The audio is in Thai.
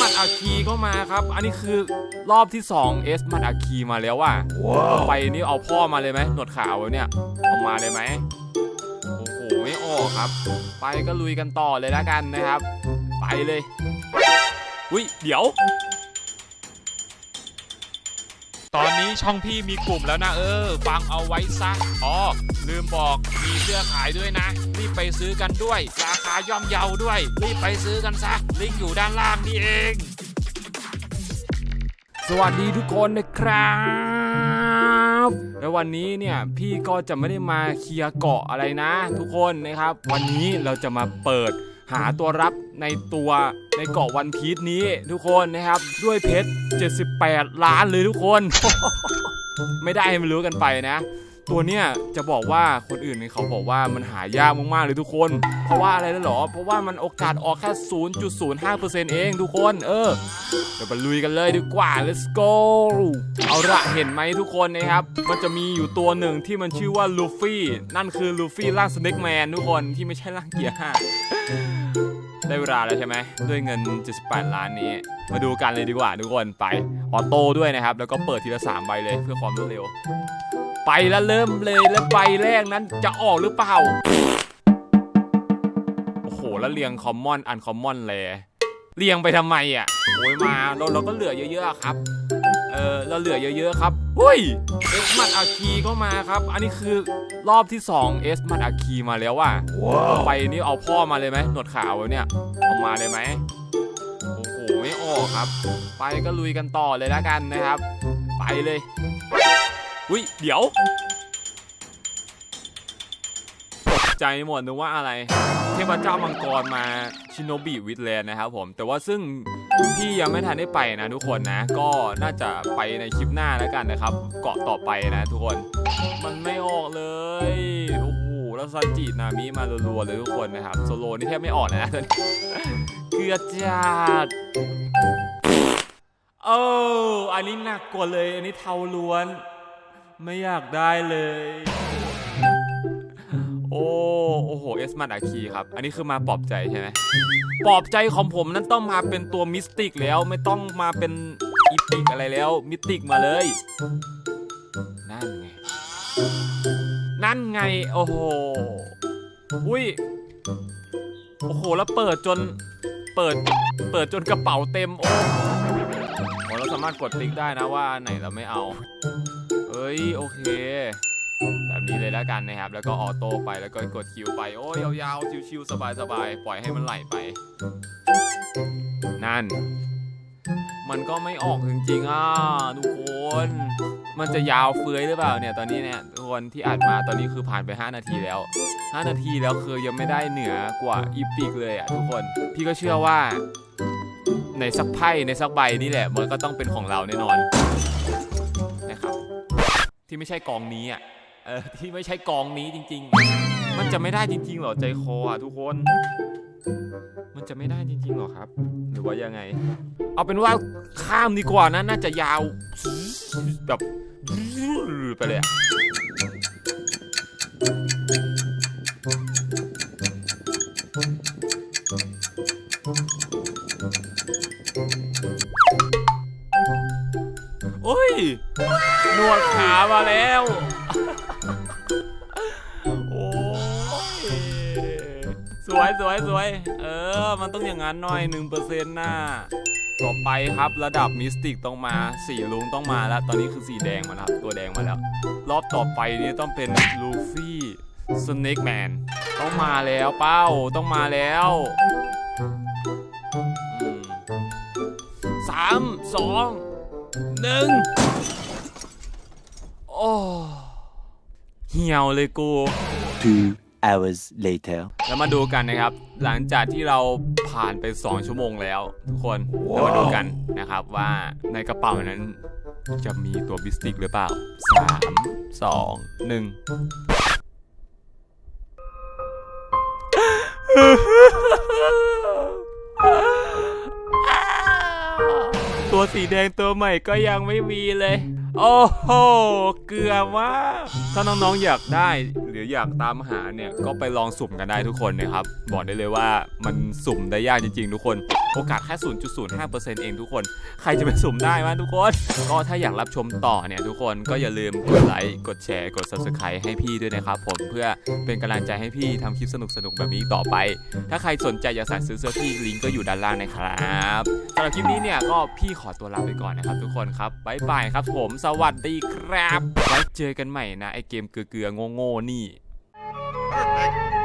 มัดอาคีก็มาครับ อันนี้คือรอบที่ 2 เอสมัดอาคีมาแล้วว่ะเอาไปนี่เอาพ่อมาเลยไหมหนวดขาวเนี่ยเอามาเลยไหมโอ้โหไม่ออกครับ ไปก็ลุยกันต่อเลยแล้วกันนะครับ ไปเลย อุ้ยเดี๋ยว ตอนนี้ช่องพี่มีกลุ่มแล้วนะเออฟังเอาไว้ซะอ๋อลืมบอกมีเสื้อขายด้วยนะ รีบไปซื้อกันด้วย ราคาย่อมเยาด้วย รีบไปซื้อกันซะ ลิงก์อยู่ด้านล่างนี่เอง สวัสดีทุกคนนะครับและวันนี้เนี่ยพี่ก็จะไม่ได้มาเคลียร์เกาะอะไรนะ ทุกคนนะครับ วันนี้เราจะมาเปิดหาตัวรับในตัว ในเกาะวันพีชนี้ทุกคนนะครับ ด้วยเพชร 78 ล้านเลยทุกคน ไม่ได้ให้มันรู้กันไปนะ ตัวเนี้ยจะบอกว่าคนอื่นเขาบอกว่ามันหายากมากๆเลยทุกคน เพราะว่าอะไรแล้วหรอ เพราะว่ามันโอกาสออกแค่ 0.05%เองทุกคน เออ เดี๋ยวไปลุยกันเลยดีกว่า let's go เอาละเห็นไหมทุกคนนะครับ มันจะมีอยู่ตัวหนึ่งที่มันชื่อว่าลูฟี่ นั่นคือลูฟี่ร่างสเน็กแมนทุกคนที่ไม่ใช่ร่างเกียร์ห้า ได้เวลาแล้วใช่ไหมด้วยเงิน 78 ล้านนี้ มาดูกันเลยดีกว่าทุกคนไปออโต้ด้วยนะครับ แล้วก็เปิดทีละ3ใบเลยเพื่อความรวดเร็ว ไปแล้วเริ่มเลยแล้วใบแรกนั้นจะออกหรือเปล่า โอ้โห แล้วเรียงคอมมอนอันคอมมอนเลยเรียงไปทำไมอะโอ้ยมาเราเราก็เหลือเยอะๆครับ ออเราเหลือเยอะๆครับหุ้ยเอสมัดอาคีก็มาครับ อันนี้คือรอบที่2เอสมัดอาคีมาแล้วว่ะเอาไปนี่เอาพ่อมาเลยไหมหนวดขาวเนี่ยเอามาเลยไหมโอ้โหไม่ออกครับ ไปก็ลุยกันต่อเลยแล้วกันนะครับ ไปเลยอุ้ยเดี๋ยวตกใจหมดนึกว่าอะไร เทพเจ้ามังกรมาชิโนบิวิดแลนด์นะครับผมแต่ว่าซึ่ง พี่ยังไม่ทันได้ไปนะทุกคนนะ ก็น่าจะไปในคลิปหน้าแล้วกันนะครับ เกาะต่อไปนะทุกคน มันไม่ออกเลยโอ้โหแล้วซันจินามิมารัวๆเลยทุกคนนะครับโซโลนี่แทบไม่ออกนะเกือบจัดโอ้อันนี้หนักกว่าเลย อันนี้เทาล้วน ไม่อยากได้เลย โอ้โหเอสมันอาคีครับ อันนี้คือมาปลอบใจใช่ไหมปลอบใจของผมนั้นต้องมาเป็นตัวมิสติกแล้วไม่ต้องมาเป็นอีพิกอะไรแล้วมิสติกมาเลย นั่นไง นั่นไง โอ้โห อุ้ย โอ้โห แล้วเปิดจน เปิด เปิดจนกระเป๋าเต็ม โอ้โหเราสามารถกดติ๊กได้นะว่าไหนเราไม่เอา เอ้ย โอเค แบบนี้เลยแล้วกันนะครับ แล้วก็ออโต้ไปแล้วก็กดคิวไป โอ้ยยาวๆ ชิวๆ สบายๆ ปล่อยให้มันไหลไป นั่น มันก็ไม่ออกจริงๆอะทุกคน มันจะยาวเฟือยหรือเปล่าเนี่ย ตอนนี้เนี่ยทุกคนที่อัดมาตอนนี้คือผ่านไป 5 นาทีแล้ว 5 นาทีแล้วคือยังไม่ได้เหนือกว่าอีพิกเลยอะทุกคน พี่ก็เชื่อว่า ในสักไพ่ในสักใบนี่แหละ มันก็ต้องเป็นของเราแน่นอนนะครับ ที่ไม่ใช่กองนี้อะ ออที่ไม่ใช่กองนี้จริง ๆ มันจะไม่ได้จริง ๆ หรอใจคออะทุกคน มันจะไม่ได้จริง ๆ หรอครับ หรือว่ายังไง เอาเป็นว่าข้ามดีกว่านะน่าจะยาวแบบไปเลยอะ วยสวยสวยเออ มันต้องอย่างนั้นหน่อยหนึ่งเปอร์เซ็นต์น่ะต่อไปครับระดับมิสติกต้องมาสีลุงต้องมาแล้ว ตอนนี้คือสีแดงมาแล้วตัวแดงมาแล้ว รอบต่อไปนี้ต้องเป็นลูฟี่สเน็กแมนต้องมาแล้วเป้าต้องมาแล้วสามสองหนึ่งโอ้เหี่ยวเลยกู Two hours later. แล้วมาดูกันนะครับ หลังจากที่เราผ่านไป 2 ชั่วโมงแล้ว ทุกคนเรามาดูกันนะครับว่าในกระเป๋านั้นจะมีตัวบิสติกหรือเปล่า 3 2 1ตัวสีแดงตัวใหม่ก็ยังไม่มีเลย โอ้โห เกลือมากถ้าน้องๆอยากได้ห รืออยากตามหาเนี่ยก็ไปลองสุ่มกันได้ทุกคนนะครับ บอกได้เลยว่ามันสุ่มได้ยากจริง ๆ ทุกคน โอกาสแค่ 0.05%เองทุกคน ใครจะไปสุ่มได้วะทุกคน ก็ถ้าอยากรับชมต่อเนี่ยทุกคนก็อย่าลืมกดไลค์กดแชร์กด subscribe ให้พี่ด้วยนะครับผมเพื่อเป็นกำลังใจให้พี่ทำคลิปสนุกๆแบบนี้ต่อไป ถ้าใครสนใจอยากสั่งซื้อเสื้อพี่ลิงก์ก็อยู่ด้านล่างนะครับสำหรับคลิปนี้เนี่ยก็พี่ขอตัวลาไปก่อนนะครับ ทุกคนครับบ๊ายบายครับผมสวัสดีครับไว้เจอกันใหม่นะไอเกมเกลือๆโง่ๆนี่ Bye.